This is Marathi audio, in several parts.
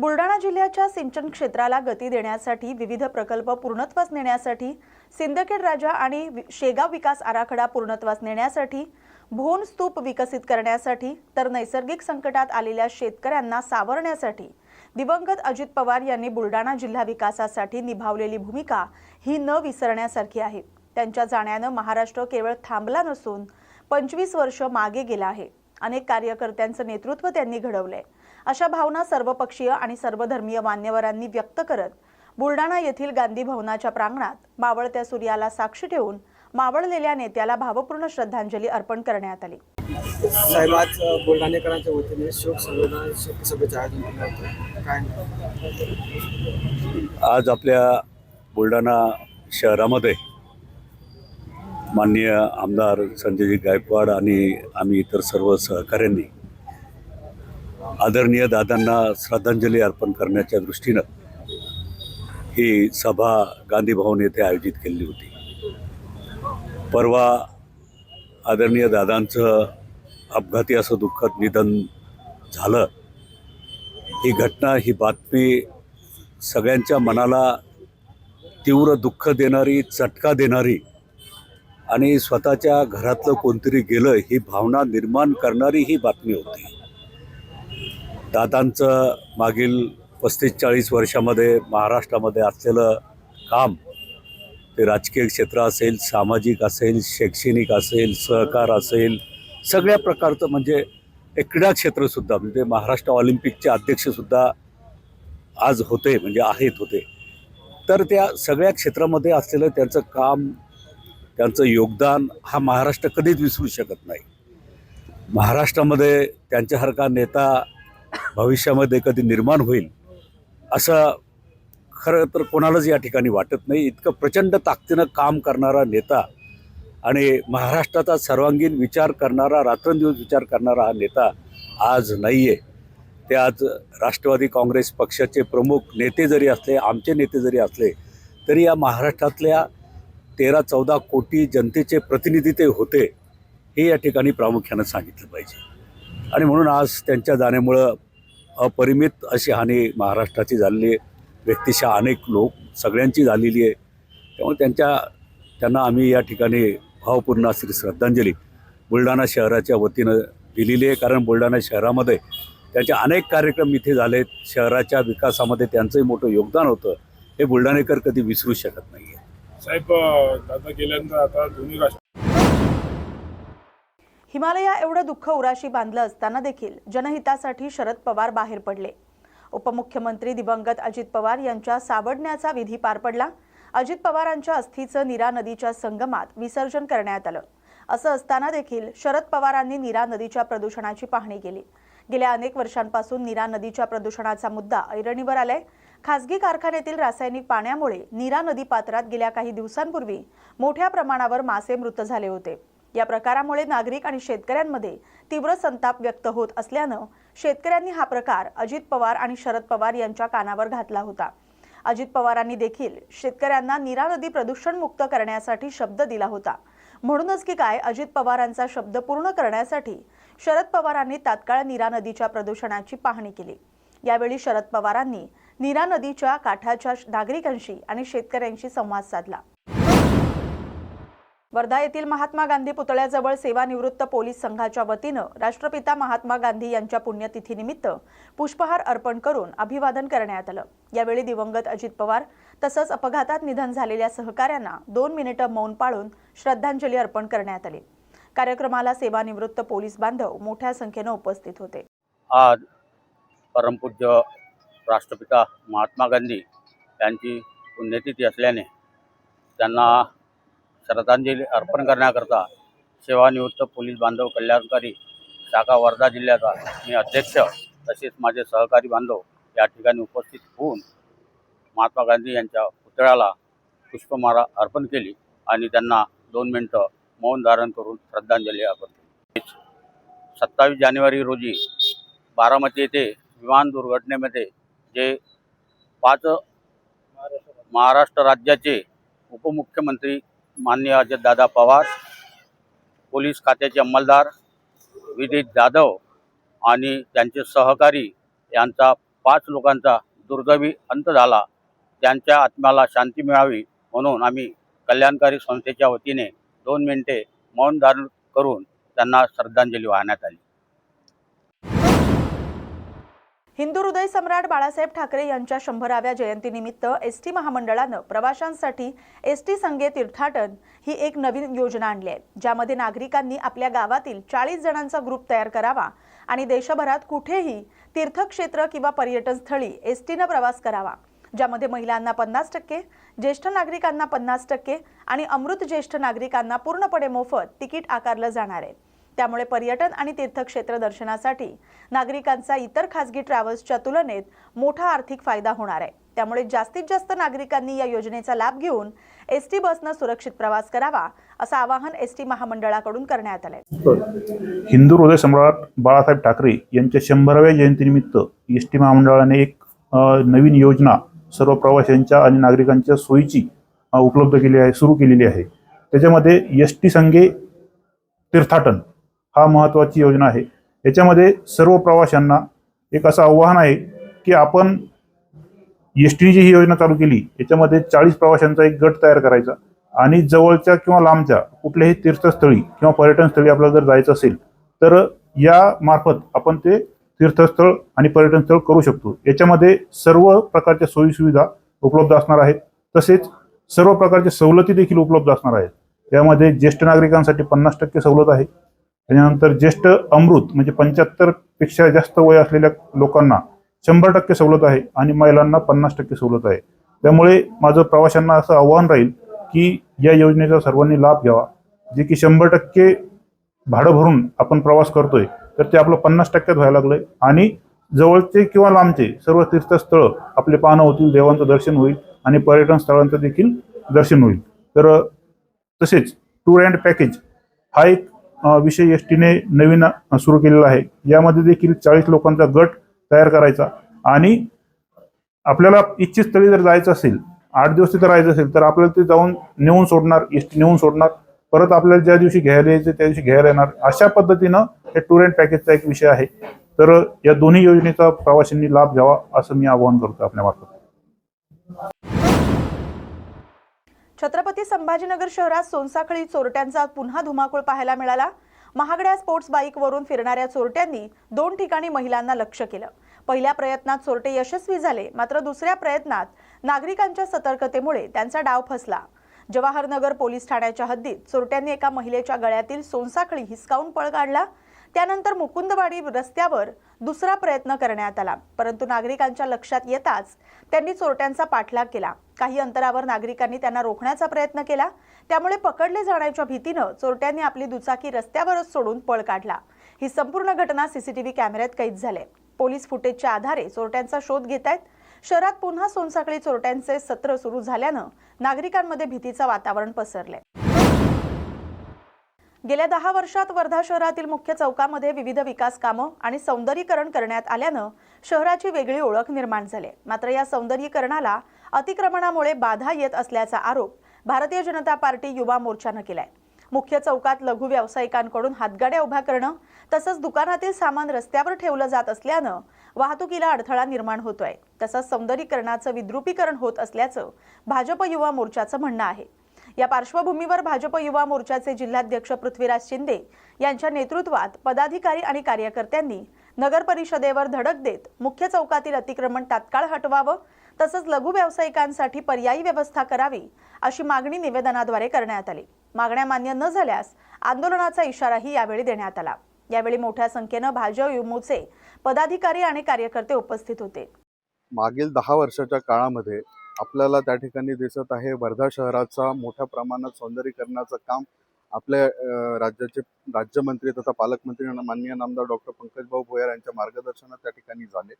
बुलढाणा जिल्ह्याच्या सिंचन क्षेत्राला गती देण्यासाठी विविध प्रकल्प पूर्णत्वास नेण्यासाठी सिंदखेड राजा आणि वि- शेगाव विकास आराखडा पूर्णत्वास नेण्यासाठी भोन स्तूप विकसित करण्यासाठी तर नैसर्गिक संकटात आलेल्या शेतकऱ्यांना सावरण्यासाठी दिवंगत अजित पवार यांनी बुलढाणा जिल्हा विकासासाठी निभावलेली भूमिका ही न विसरण्यासारखी आहे. त्यांच्या जाण्यानं महाराष्ट्र केवळ थांबला नसून पंचवीस वर्ष मागे गेला आहे. अनेक कार्यकर्त्यांचं नेतृत्व त्यांनी घडवलंय. अशा भावना सर्वपक्षीय आणि सर्वधर्मीय मान्यवरांनी व्यक्त करत बुलढाणा येथील गांधी भवनाच्या प्रांगणात मावळत्या सूर्याला साक्षी ठेवून मावळलेल्या नेत्याला भावपूर्ण श्रद्धांजली अर्पण करण्यात आली. साहेब आज बुलढाणेकरांच्या वतीने शोक संवेदना शोकसभेचं आयोजन केलं होतं काय? आज आपल्या बुलढाणा शहरामध्ये माननीय आमदार संजयजी गायकवाड आणि आम्ही इतर सर्व सहकाऱ्यांनी आदरणीय दादांना श्रद्धांजली अर्पण करण्याच्या दृष्टीनं ही सभा गांधी भवन येथे आयोजित केली होती. परवा आदरणीय दादांचं अपघाती असं दुःखद निधन झालं. ही घटना ही बातमी सगळ्यांच्या मनाला तीव्र दुःख देणारी चटका देणारी आणि स्वतःच्या घरातलं कोणतरी गेलं ही भावना निर्माण करणारी ही बातमी होती. दादांचं मागील पस्तीस चाळीस वर्षामध्ये महाराष्ट्रामध्ये असलेलं काम ते राजकीय क्षेत्र असेल सामाजिक असेल शैक्षणिक असेल सहकार असेल सगळ्या प्रकारचं म्हणजे एक क्रीडा क्षेत्रसुद्धा म्हणजे महाराष्ट्र ऑलिम्पिकचे अध्यक्षसुद्धा आज होते म्हणजे आहेत होते. तर त्या सगळ्या क्षेत्रामध्ये असलेलं त्यांचं काम त्यांचं योगदान हा महाराष्ट्र कधीच विसरू शकत नाही. महाराष्ट्रामध्ये त्यांच्यासारखा नेता भविष्यामध्ये कधी निर्माण होईल असं खरं तर कोणालाच या ठिकाणी वाटत नाही. इतकं प्रचंड ताकदीनं काम करणारा नेता आणि महाराष्ट्राचा सर्वांगीण विचार करणारा रात्रंदिवस विचार करणारा हा नेता आज नाही आहे ते आज राष्ट्रवादी काँग्रेस पक्षाचे प्रमुख नेते जरी असले आमचे नेते जरी असले तरी या महाराष्ट्रातल्या तेरा चौदा कोटी जनतेचे प्रतिनिधी ते होते हे या ठिकाणी प्रामुख्यानं सांगितलं पाहिजे. आणि म्हणून आज त्यांच्या जाण्यामुळं अपरिमित अशी हानी महाराष्ट्राची झालेली आहे. व्यक्तिशः अनेक लोक सगळ्यांची झालेली आहे. त्यामुळे त्यांच्या त्यांना आम्ही या ठिकाणी भावपूर्ण अशी श्रद्धांजली बुलढाणा शहराच्या वतीनं दिलेली आहे. कारण बुलढाणा शहरामध्ये त्यांचे अनेक कार्यक्रम इथे झालेत. शहराच्या विकासामध्ये त्यांचंही मोठं योगदान होतं. हे बुलढाणेकर कधी विसरू शकत नाही आहे साहेब दादा गेल्यानंतर आता दोन्ही राष्ट्र हिमालया एवढं दुःख उराशी बांधलं असताना देखील जनहितासाठी शरद पवार बाहेर पडले. उपमुख्यमंत्री दिवंगत अजित पवार यांच्या सावडण्याचा विधी पार पडला. अजित पवारांच्या अस्थीचं नीरा नदीच्या संगमात विसर्जन करण्यात आलं. असं असताना देखील शरद पवारांनी नीरा नदीच्या प्रदूषणाची पाहणी केली. गेल्या अनेक वर्षांपासून नीरा नदीच्या प्रदूषणाचा मुद्दा ऐरणीवर आलाय. खासगी कारखान्यातील रासायनिक पाण्यामुळे नीरा नदी पात्रात गेल्या काही दिवसांपूर्वी मोठ्या प्रमाणावर मासे मृत झाले होते. या प्रकारामुळे नागरिक आणि शेतकऱ्यांमध्ये तीव्र संताप व्यक्त होत असल्यानं शेतकऱ्यांनी हा प्रकार अजित पवार आणि शरद पवार यांच्या कानावर घातला होता. अजित पवारांनी देखील शेतकऱ्यांना नीरा नदी प्रदूषण मुक्त करण्यासाठी शब्द दिला होता. म्हणूनच की काय अजित पवारांचा शब्द पूर्ण करण्यासाठी शरद पवारांनी तात्काळ नीरा नदीच्या प्रदूषणाची पाहणी केली. यावेळी शरद पवारांनी नीरा नदीच्या काठाच्या नागरिकांशी आणि शेतकऱ्यांशी संवाद साधला. वर्धा येथील महात्मा गांधी पुतळ्याजवळ सेवानिवृत्त पोलीस संघाच्या वतीनं राष्ट्रपिता महात्मा गांधी यांच्या पुण्यतिथीनिमित्त पुष्पहार अर्पण करून अभिवादन करण्यात आलं. यावेळी दिवंगत अजित पवार तसंच अपघातात निधन झालेल्या सहकाऱ्यांना दोन मिनिटं मौन पाळून श्रद्धांजली अर्पण करण्यात आली. कार्यक्रमाला सेवानिवृत्त पोलीस बांधव मोठ्या संख्येनं उपस्थित होते. आज परमपूज्य राष्ट्रपिता महात्मा गांधी यांची पुण्यतिथी असल्याने त्यांना श्रद्धांजली अर्पण करण्याकरता सेवानिवृत्त पोलीस बांधव कल्याणकारी शाखा वर्धा जिल्ह्याचा मी अध्यक्ष तसेच माझे सहकारी बांधव या ठिकाणी उपस्थित होऊन महात्मा गांधी यांच्या पुतळ्याला पुष्पमाळा अर्पण केली आणि त्यांना दोन मिनटं मौन धारण करून श्रद्धांजली अर्पण केली. सत्तावीस जानेवारी रोजी बारामती येथे विमान दुर्घटनेमध्ये जे पाच महाराष्ट्र राज्याचे उपमुख्यमंत्री माननीय अजितदादा पवार पोलीस खात्याचे अंमलदार विदित जाधव आणि त्यांचे सहकारी यांचा पाच लोकांचा दुर्दैवी अंत झाला. त्यांच्या आत्म्याला शांती मिळावी म्हणून आम्ही कल्याणकारी संस्थेच्या वतीने दोन मिनिटे मौन धारण करून त्यांना श्रद्धांजली वाहण्यात आली. हिंदू हृदय सम्राट बाळासाहेब ठाकरे यांच्या शंभराव्या जयंतीनिमित्त एस टी महामंडळानं प्रवाशांसाठी एस टी संघे तीर्थाटन ही एक नवीन योजना आणली आहे ज्यामध्ये नागरिकांनी आपल्या गावातील चाळीस जणांचा ग्रुप तयार करावा आणि देशभरात कुठेही तीर्थक्षेत्र किंवा पर्यटन स्थळी एस टीनं प्रवास करावा ज्यामध्ये महिलांना पन्नास टक्के ज्येष्ठ नागरिकांना पन्नास टक्के आणि अमृत ज्येष्ठ नागरिकांना पूर्णपणे मोफत तिकीट आकारलं जाणार आहे. त्यामुळे पर्यटन आणि तीर्थक्षेत्र दर्शनासाठी नागरिकांचा इतर खासगी ट्रॅव्हल्सच्या तुलनेत मोठा आर्थिक फायदा होणार आहे. त्यामुळे जास्तीत जास्त नागरिकांनी या योजनेचा लाभ घेऊन एस टी बसनं सुरक्षित प्रवास करावा असं आवाहन एस टी महामंडळाकडून करण्यात आलंय. हिंदू हृदय सम्राट बाळासाहेब ठाकरे यांच्या शंभराव्या जयंतीनिमित्त एस टी महामंडळाने एक नवीन योजना सर्व प्रवाशांच्या आणि नागरिकांच्या सोयीची उपलब्ध केली आहे सुरू केलेली आहे. त्याच्यामध्ये एस टी संघे तीर्थाटन हा महत्त्वाची योजना आहे. याच्यामध्ये सर्व प्रवाशांना एक असं आव्हान आहे की आपण एस टीने जी ही योजना चालू केली याच्यामध्ये चाळीस प्रवाशांचा एक गट तयार करायचा आणि जवळच्या किंवा लांबच्या कुठल्याही तीर्थस्थळी किंवा पर्यटनस्थळी आपल्याला जर जायचं असेल तर या मार्फत आपण ते तीर्थस्थळ आणि पर्यटनस्थळ करू शकतो. याच्यामध्ये सर्व प्रकारच्या सोयीसुविधा उपलब्ध असणार आहेत. तसेच सर्व प्रकारच्या सवलती देखील उपलब्ध असणार आहेत. यामध्ये ज्येष्ठ नागरिकांसाठी पन्नास टक्के सवलत आहे. त्याच्यानंतर ज्येष्ठ अमृत म्हणजे पंच्याहत्तरपेक्षा जास्त वय असलेल्या लोकांना शंभर टक्के सवलत आहे आणि महिलांना पन्नास टक्के सवलत आहे. त्यामुळे माझं प्रवाशांना असं आव्हान राहील की या योजनेचा सर्वांनी लाभ घ्यावा. जे की शंभर टक्के भाडं भरून आपण प्रवास करतोय तर ते आपलं पन्नास टक्क्यात व्हायला लागलंय आणि जवळचे किंवा लांबचे सर्व तीर्थस्थळं आपले पाहणं होतील देवांचं दर्शन होईल आणि पर्यटन स्थळांचं देखील दर्शन होईल. तर तसेच टूर अँड पॅकेज हा एक विषय एस टीने नवीन सुरू केलेला आहे. यामध्ये देखील चाळीस लोकांचा गट तयार करायचा आणि आपल्याला इच्छित स्थळी जर जायचं असेल आठ दिवस तिथं राहायचं असेल तर आपल्याला ते जाऊन नेऊन सोडणार एस टी नेऊन सोडणार परत आपल्याला ज्या दिवशी घ्यायला यायचं त्या दिवशी घ्यायला येणार. अशा पद्धतीनं हे टूर अँड पॅकेजचा एक विषय आहे. तर या दोन्ही योजनेचा प्रवाशांनी लाभ घ्यावा असं मी आवाहन करतो आपल्या मार्फत छत्रपती संभाजीनगर शहरात सोनसाखळी चोरट्यांचा पुन्हा धुमाकूळ पाहायला मिळाला. महागड्या स्पोर्ट्स बाईकवरून फिरणाऱ्या चोरट्यांनी दोन ठिकाणी महिलांना लक्ष केलं. पहिल्या प्रयत्नात चोरटे यशस्वी झाले मात्र दुसऱ्या प्रयत्नात नागरिकांच्या सतर्कतेमुळे त्यांचा डाव फसला. जवाहरनगर पोलीस ठाण्याच्या हद्दीत चोरट्यांनी एका महिलेच्या गळ्यातील सोनसाखळी हिसकावून पळ काढला. त्यानंतर मुकुंदवाडी रस्त्यावर दुसरा प्रयत्न करण्यात आला. परंतु नागरिकांच्या लक्षात येताच त्यांनी चोरट्यांचा पाठलाग केला. काही अंतरावर नागरिकांनी त्यांना रोखण्याचा प्रयत्न केला. त्यामुळे पकडले जाण्याच्या भीतीनं चोरट्यांनी आपली दुचाकी रस्त्यावरच सोडून पळ काढला. ही संपूर्ण घटना सीसीटीव्ही कॅमेऱ्यात कैद झाले. पोलीस फुटेजच्या आधारे चोरट्यांचा शोध घेत आहेत शहरात पुन्हा सोनसाखळी चोरट्यांचे सत्र सुरू झाल्यानं नागरिकांमध्ये भीतीचं वातावरण पसरलंय. गेल्या दहा वर्षात वर्धा शहरातील मुख्य चौकामध्ये विविध विकास कामं आणि सौंदर्यीकरण करण्यात आल्यानं शहराची वेगळी ओळख निर्माण झाली. मात्र या सौंदर्यीकरणाला अतिक्रमणामुळे बाधा येत असल्याचा आरोप भारतीय जनता पार्टी युवा मोर्चानं केलाय. मुख्य चौकात लघु व्यावसायिकांकडून हातगाड्या उभ्या करणं तसंच दुकानातील सामान रस्त्यावर ठेवलं जात असल्यानं वाहतुकीला अडथळा निर्माण होतोय. तसंच सौंदर्यीकरणाचं विद्रुपीकरण होत असल्याचं भाजप युवा मोर्चाचं म्हणणं आहे. या पार्श्वभूमीवर भाजप युवा मोर्चाचे जिल्हाध्यक्ष पृथ्वीराज शिंदे यांच्या नेतृत्वात पदाधिकारी आणि कार्यकर्त्यांनी नगर परिषदेवर धडक देत मुख्य चौकातील अतिक्रमण तात्काळ हटवावं तसंच लघु व्यावसायिकांसाठी पर्यायी व्यवस्था करावी अशी मागणी निवेदनाद्वारे करण्यात आली. मागण्या मान्य न झाल्यास आंदोलनाचा इशाराही यावेळी देण्यात आला. यावेळी मोठ्या संख्येनं भाजप युमोचे पदाधिकारी आणि कार्यकर्ते उपस्थित होते. मागील दहा वर्षाच्या काळामध्ये आपल्याला त्या ठिकाणी दिसत आहे. वर्धा शहराचा मोठ्या प्रमाणात सौंदर्यीकरणाचं काम आपल्या राज्याचे राज्यमंत्री तथा पालकमंत्री माननीय नामदार डॉक्टर पंकजभाऊ भोयर यांच्या मार्गदर्शनात त्या ठिकाणी झाले.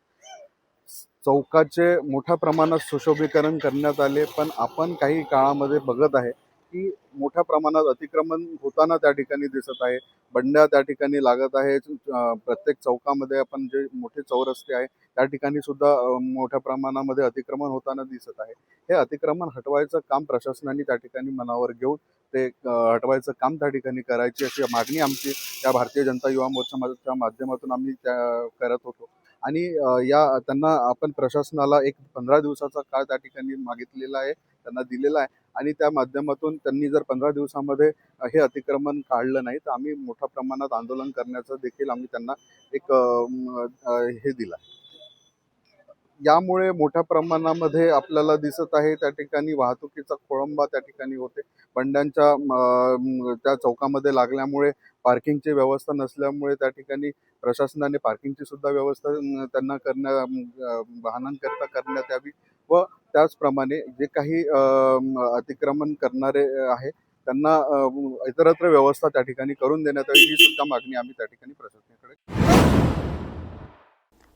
चौकाचे मोठ्या प्रमाणात सुशोभीकरण करण्यात आले पण आपण काही काळामध्ये बघत आहे की मोठ्या प्रमाणात अतिक्रमण होताना त्या ठिकाणी दिसत आहे. बंड्या त्या ठिकाणी लागत आहे. प्रत्येक चौकामध्ये आपण जे मोठे चौरस्ते आहे त्या ठिकाणी सुद्धा मोठ्या प्रमाणामध्ये अतिक्रमण होताना दिसत आहे. हे अतिक्रमण हटवायचं काम प्रशासनाने त्या ठिकाणी मनावर घेऊन ते हटवायचं काम त्या ठिकाणी करायची अशी मागणी आमची त्या भारतीय जनता युवा मोर्चाच्या माध्यमातून आम्ही त्या करत होतो. आणि या त्यांना आपण प्रशासनाला एक पंधरा दिवसाचा काळ त्या ठिकाणी मागितलेला आहे त्यांना दिलेला आहे. आणि त्या माध्यमातून त्यांनी जर पंधरा दिवसामध्ये हे अतिक्रमण काढलं नाही तर आम्ही मोठ्या प्रमाणात आंदोलन करण्याचं देखील आम्ही त्यांना एक हे दिलं यामुळे मोठ्या प्रमाणामध्ये आपल्याला दिसत आहे त्या ठिकाणी वाहतुकीचा खोळंबा त्या ठिकाणी होते. बंड्यांच्या त्या चौकामध्ये लागल्यामुळे पार्किंगची व्यवस्था नसल्यामुळे त्या ठिकाणी प्रशासनाने पार्किंगची सुद्धा व्यवस्था त्यांना करण्या वाहनांकरिता वाहनांकरता करण्यात यावी. व त्याचप्रमाणे जे काही अं, अतिक्रमण करणारे आहे त्यांना इतरत्र व्यवस्था त्या ठिकाणी करून देण्यात यावी ही सुद्धा मागणी आम्ही त्या ठिकाणी प्रशासनाकडे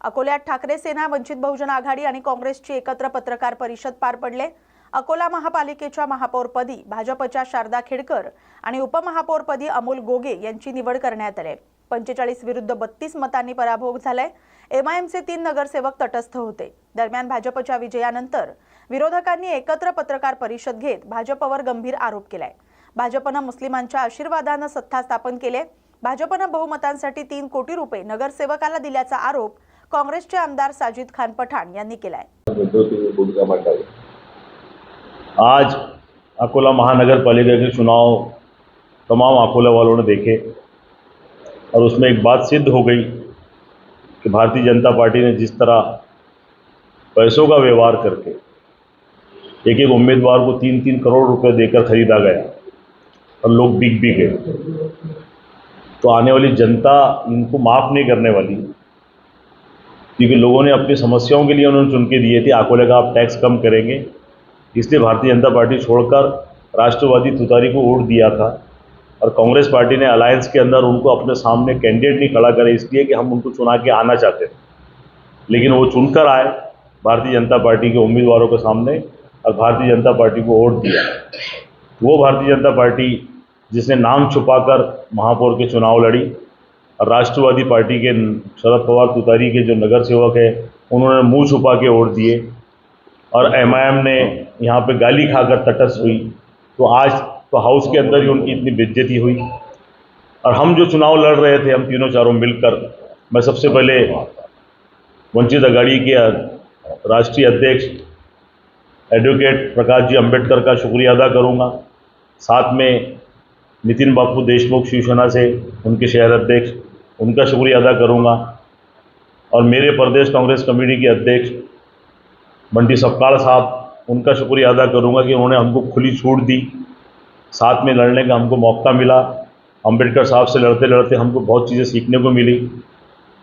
अकोल्यात ठाकरे सेना वंचित बहुजन आघाडी आणि काँग्रेसची एकत्र पत्रकार परिषद पार पडले. अकोला महापालिकेच्या महापौरपदी भाजपच्या शारदा खेडकर आणि उपमहापौरपदी अमोल गोगे यांची निवड करण्यात आली पंचेचाळीस विरुद्ध बत्तीस मतांनी पराभव झालाय. एमआयएमचे तीन नगरसेवक तटस्थ होते. दरम्यान भाजपच्या विजयानंतर विरोधकांनी एकत्र पत्रकार परिषद घेत भाजपवर गंभीर आरोप केलाय. भाजपनं मुस्लिमांच्या आशीर्वादानं सत्ता स्थापन केली भाजपनं बहुमतांसाठी तीन कोटी रुपये नगरसेवकाला दिल्याचा आरोप काँग्रेसचे आमदार साजिद खान पठाण यांनी केलाय. आज अकोला महानगर पालिका के चुनाव तमाम अकोला वालों ने देखे. और उसमें एक बात सिद्ध हो गई कि भारतीय जनता पार्टी ने जिस तरह पैसों का व्यवहार करके एक एक उम्मीदवार को तीन तीन करोड़ रुपए देकर खरीदा गया और लोग बिक भी गए तो आने वाली जनता इनको माफ़ नहीं करने वाली, क्योंकि लोगों ने अपनी समस्याओं के लिए उन्होंने चुन के दिए थे अकोले का आप टैक्स कम करेंगे, इसलिए भारतीय जनता पार्टी छोड़कर राष्ट्रवादी तुतारी को वोट दिया था। और कांग्रेस पार्टी ने अलायंस के अंदर उनको अपने सामने कैंडिडेट नहीं खड़ा करे, इसलिए कि हम उनको चुना के आना चाहते थे। लेकिन वो चुनकर आए, भारतीय जनता पार्टी के उम्मीदवारों के सामने और भारतीय जनता पार्टी को वोट दिया। वो भारतीय जनता पार्टी जिसने नाम छुपाकर महापौर के चुनाव लड़ी और राष्ट्रवादी पार्टी के शरद पवार तुतारी के जो नगर सेवक है, उन्होंने मुँह छुपा के वोट दिए और एमआईएम ने यहाँ पे गाली खाकर तटस्थ हुई। तो आज तो हाउस के अंदर ही उनकी इतनी बेज्जती हुई। और हम जो चुनाव लड़ रहे थे, हम तीनों चारों मिलकर, मैं सबसे पहले वंचित अघाड़ी के राष्ट्रीय अध्यक्ष, एडवोकेट प्रकाश जी अंबेडकर का शुक्रिया अदा करूँगा। साथ में नितिन बापू देशमुख शिवसेना से, उनके शहर अध्यक्ष, उनका शुक्रिया अदा करूँगा। और मेरे प्रदेश कांग्रेस कमेटी के अध्यक्ष बंटी सपकाल साहब, उनका शुक्रिया अदा करूँगा कि उन्होंने हमको खुली छूट दी। साथ में लड़ने का हमको मौका मिला। अंबेडकर साहब से लड़ते लड़ते हमको बहुत चीज़ें सीखने को मिली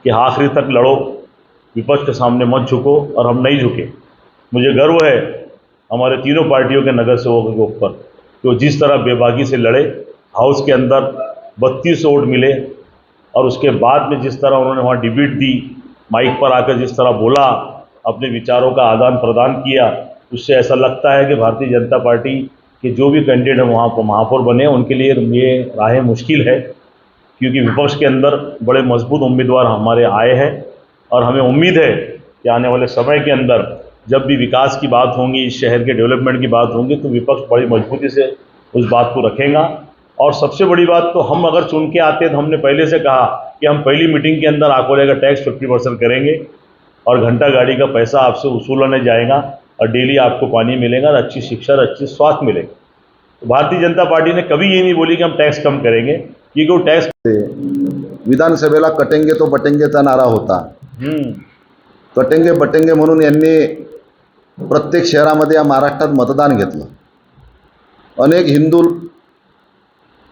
कि आखिरी तक लड़ो, विपक्ष के सामने मत झुको और हम नहीं झुके। मुझे गर्व है हमारे तीनों पार्टियों के नगर सेवकों के ऊपर कि वो जिस तरह बेबाकी से लड़े, हाउस के अंदर बत्तीस वोट मिले और उसके बाद में जिस तरह उन्होंने वहाँ डिबेट दी, माइक पर आकर जिस तरह बोला, अपने विचारों का आदान प्रदान किया, उससे ऐसा लगता है कि भारतीय जनता पार्टी के जो भी कैंडिडेट वहाँ पर महापौर बने, उनके लिए ये राहें मुश्किल है, क्योंकि विपक्ष के अंदर बड़े मज़बूत उम्मीदवार हमारे आए हैं और हमें उम्मीद है कि आने वाले समय के अंदर जब भी विकास की बात होंगी, शहर के डेवलपमेंट की बात होंगी तो विपक्ष बड़ी मजबूती से उस बात को रखेगा। और सबसे बड़ी बात तो हम अगर चुन के आते तो हमने पहले से कहा कि हम पहली मीटिंग के अंदर आकोले का टैक्स फिफ्टी परसेंट करेंगे और घंटा गाड़ी का पैसा आपसे वसूला नहीं जाएगा। और डेली आपको पानी मिलेगा और अच्छी शिक्षा और अच्छी स्वास्थ्य मिलेगा। तो भारतीय जनता पार्टी ने कभी ये नहीं बोली कि हम टैक्स कम करेंगे क्योंकि वो टैक्स विधानसभेला कटेंगे तो बटेंगेचा नारा होता। हम्म, कटेंगे बटेंगे म्हणून यांनी प्रत्येक शहरामध्ये या महाराष्ट्रात मतदान घेतलं। अनेक हिंदू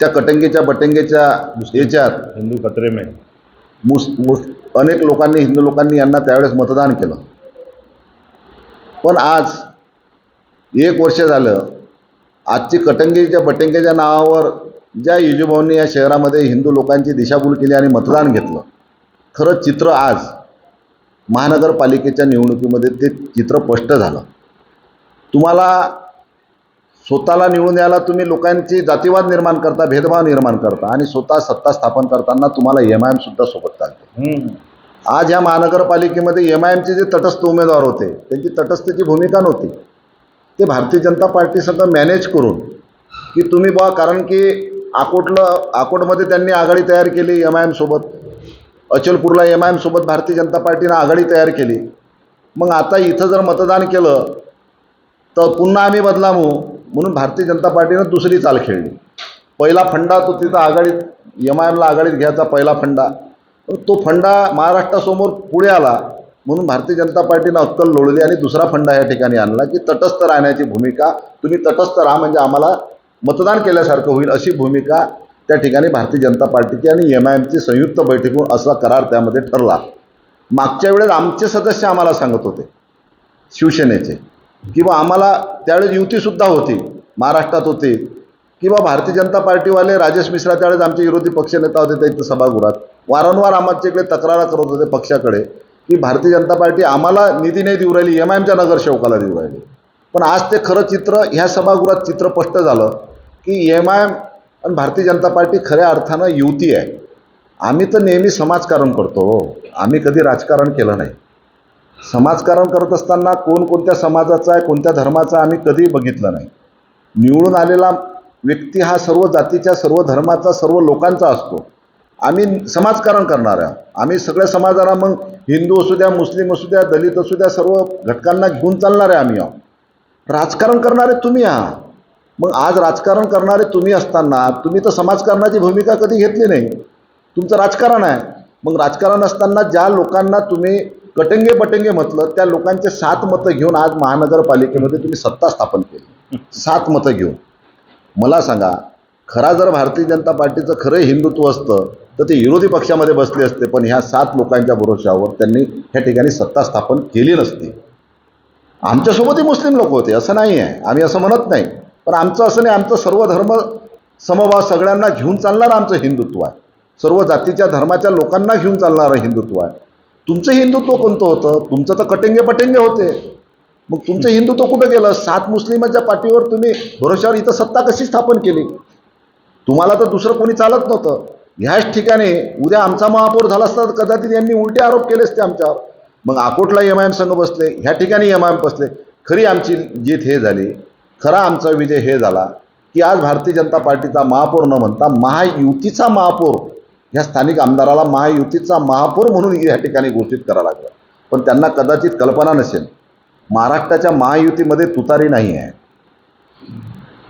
त्या कटेंगेच्या बटेंगेच्या याच्यात हिंदू में। मुस मुस अनेक लोकांनी हिंदू लोकांनी यांना त्यावेळेस मतदान केलं। पण आज एक वर्ष झालं आजची कटंगेच्या बटेंगेच्या नावावर ज्या युजुभाऊंनी या शहरामध्ये हिंदू लोकांची दिशाभूल केली आणि मतदान घेतलं खरं चित्र आज महानगरपालिकेच्या निवडणुकीमध्ये ते चित्र स्पष्ट झालं. तुम्हाला स्वतःला निवडून यायला तुम्ही लोकांची जातीवाद निर्माण करता भेदभाव निर्माण करता आणि स्वतः सत्ता स्थापन करताना तुम्हाला एम आय एमसुद्धा सोबत चालते. आज या महानगरपालिकेमध्ये एम आय एमचे जे तटस्थ उमेदवार होते त्यांची तटस्थची भूमिका नव्हती. ते भारतीय जनता पार्टी सगळं मॅनेज करून की तुम्ही बा कारण की आकोटलं आकोटमध्ये त्यांनी आघाडी तयार केली एम आय एमसोबत अचलपूरला एम आय एमसोबत भारतीय जनता पार्टीनं आघाडी तयार केली. मग आता इथं जर मतदान केलं तर पुन्हा आम्ही बदलामू म्हणून भारतीय जनता पार्टीनं दुसरी चाल खेळली. पहिला फंडा तो तिथं आघाडीत एम आय एमला आघाडीत घ्यायचा पहिला फंडा. तो फंडा महाराष्ट्रासमोर पुढे आला म्हणून भारतीय जनता पार्टीनं अक्कल लोळली आणि दुसरा फंडा या ठिकाणी आणला की तटस्थ राहण्याची भूमिका तुम्ही तटस्थ राहा म्हणजे आम्हाला मतदान केल्यासारखं होईल अशी भूमिका त्या ठिकाणी भारतीय जनता पार्टीची आणि एम आय एमची संयुक्त बैठकीतून असा करार त्यामध्ये ठरला. मागच्या वेळेस आमचे सदस्य आम्हाला सांगत होते शिवसेनेचे किंवा आम्हाला त्यावेळेस युतीसुद्धा होती महाराष्ट्रात होती किंवा भारतीय जनता पार्टीवाले राजेश मिश्रा त्यावेळेस आमचे विरोधी पक्षनेता होते त्या इथं सभागृहात. वारंवार आमच्याकडे तक्रारा करत होते पक्षाकडे की भारतीय जनता पार्टी आम्हाला निधी नाही देऊ राहिली एम आय एमच्या नगरसेवकाला देऊ राहिली. पण आज ते खरं चित्र ह्या सभागृहात चित्र स्पष्ट झालं की एम आय एम आणि भारतीय जनता पार्टी खऱ्या अर्थानं युती आहे. आम्ही तर नेहमी समाजकारण करतो हो. आम्ही कधी राजकारण केलं नाही. समाजकारण करत असताना कोण कोणत्या समाजाचा आहे कोणत्या धर्माचा आम्ही कधी बघितलं नाही. निवडून आलेला व्यक्ती हा सर्व जातीच्या सर्व धर्माचा सर्व लोकांचा असतो. आम्ही समाजकारण करणार आहे. आम्ही सगळ्या समाजाला मग हिंदू असू द्या मुस्लिम असू द्या दलित असू द्या सर्व घटकांना घेऊन चालणार आहे आम्ही. आहोत राजकारण करणारे तुम्ही आहात. मग आज राजकारण करणारे तुम्ही असताना तुम्ही तर समाजकारणाची भूमिका कधी घेतली नाही. तुमचं राजकारण आहे. मग राजकारण असताना ज्या लोकांना तुम्ही कटंगे पटंगे म्हटलं त्या लोकांचे सात मतं घेऊन आज महानगरपालिकेमध्ये तुम्ही सत्ता स्थापन केली. सात मतं घेऊन. मला सांगा खरा जर भारतीय जनता पार्टीचं खरं हिंदुत्व असतं तर ते विरोधी पक्षामध्ये बसले असते पण ह्या सात लोकांच्या भरोशावर त्यांनी ह्या ठिकाणी सत्ता स्थापन केली नसती. आमच्यासोबतही मुस्लिम लोक होते असं नाही आहे आम्ही असं म्हणत नाही. पण आमचं असं नाही आमचं सर्व धर्म समभाव सगळ्यांना घेऊन चालणारं आमचं हिंदुत्व आहे. सर्व जातीच्या धर्माच्या लोकांना घेऊन चालणारं हिंदुत्व आहे. तुमचं हिंदुत्व कोणतं होतं? तुमचं तर कटेंगे पटेंगे होते. मग तुमचं हिंदुत्व कुठं गेलं? सात मुस्लिमाच्या पाठीवर तुम्ही भरोशावर इथं सत्ता कशी स्थापन केली? तुम्हाला तर दुसरं कोणी चालत नव्हतं. ह्याच ठिकाणी उद्या आमचा महापौर झाला असता तर कदाचित यांनी उलटे आरोप केले असते आमच्यावर. मग अकोटला एम आय एम संघ बसले ह्या ठिकाणी एम आय एम बसले. खरी आमची जीत हे झाली. खरा आमचा विजय हे झाला की आज भारतीय जनता पार्टीचा महापौर न म्हणता महायुतीचा महापौर ह्या स्थानिक आमदाराला महायुतीचा महापौर म्हणून या ठिकाणी घोषित करावं लागलं. पण त्यांना कदाचित कल्पना नसेल. महाराष्ट्राच्या महायुतीमध्ये तुतारी नाही आहे.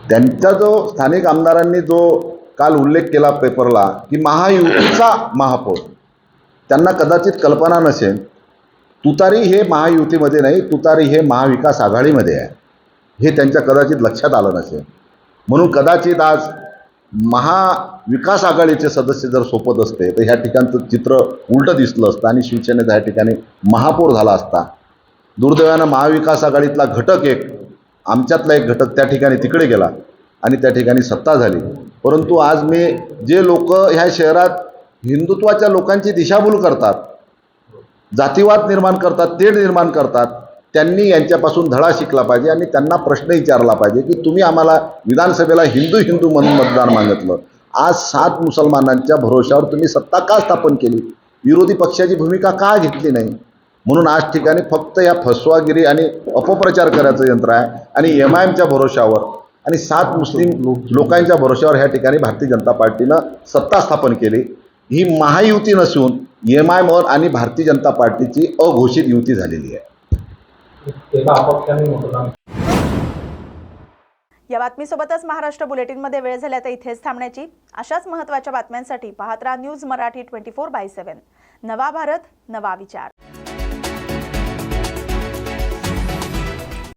त्यांचा जो स्थानिक आमदारांनी जो काल उल्लेख केला पेपरला की महायुतीचा महापौर. त्यांना कदाचित कल्पना नसेल तुतारी हे महायुतीमध्ये नाही तुतारी हे महाविकास आघाडीमध्ये आहे. हे त्यांच्या कदाचित लक्षात आलं नसेल. म्हणून कदाचित आज महाविकास आघाडीचे सदस्य जर सोपत असते तर ह्या ठिकाणचं चित्र उलटं दिसलं असतं आणि शिवसेनेचा ह्या ठिकाणी महापौर झाला असता. दुर्दैवानं महाविकास आघाडीतला घटक एक आमच्यातला एक घटक त्या ठिकाणी तिकडे गेला आणि त्या ठिकाणी सत्ता झाली. परंतु आज मी जे लोक ह्या शहरात हिंदुत्वाच्या लोकांची दिशाभूल करतात जातीवाद निर्माण करतात तेढ निर्माण करतात त्यांनी यांच्यापासून धडा शिकला पाहिजे आणि त्यांना प्रश्न विचारला पाहिजे की तुम्ही आम्हाला विधानसभेला हिंदू हिंदू म्हणून मतदान मागितलं. आज सात मुसलमानांच्या भरोशावर तुम्ही सत्ता का स्थापन केली? विरोधी पक्षाची भूमिका का घेतली नाही? म्हणून आज ठिकाणी फक्त या फसवागिरी आणि अपप्रचार करायचं यंत्र आहे आणि एम आय एमच्या भरोशावर आणि सात मुस्लिम लोकांच्या भरोशावर ह्या ठिकाणी भारतीय जनता पार्टीनं सत्ता स्थापन केली. ही महायुती नसून एम आय एम आणि भारतीय जनता पार्टीची अघोषित युती झालेली आहे. या बातमीसोबतच महाराष्ट्र बुलेटिनमध्ये वेळ झाल्या तर इथेच थांबण्याची. अशाच महत्त्वाच्या बातम्यांसाठी पाहत राहा news Marathi twenty four by seven. नवा भारत नवा विचार.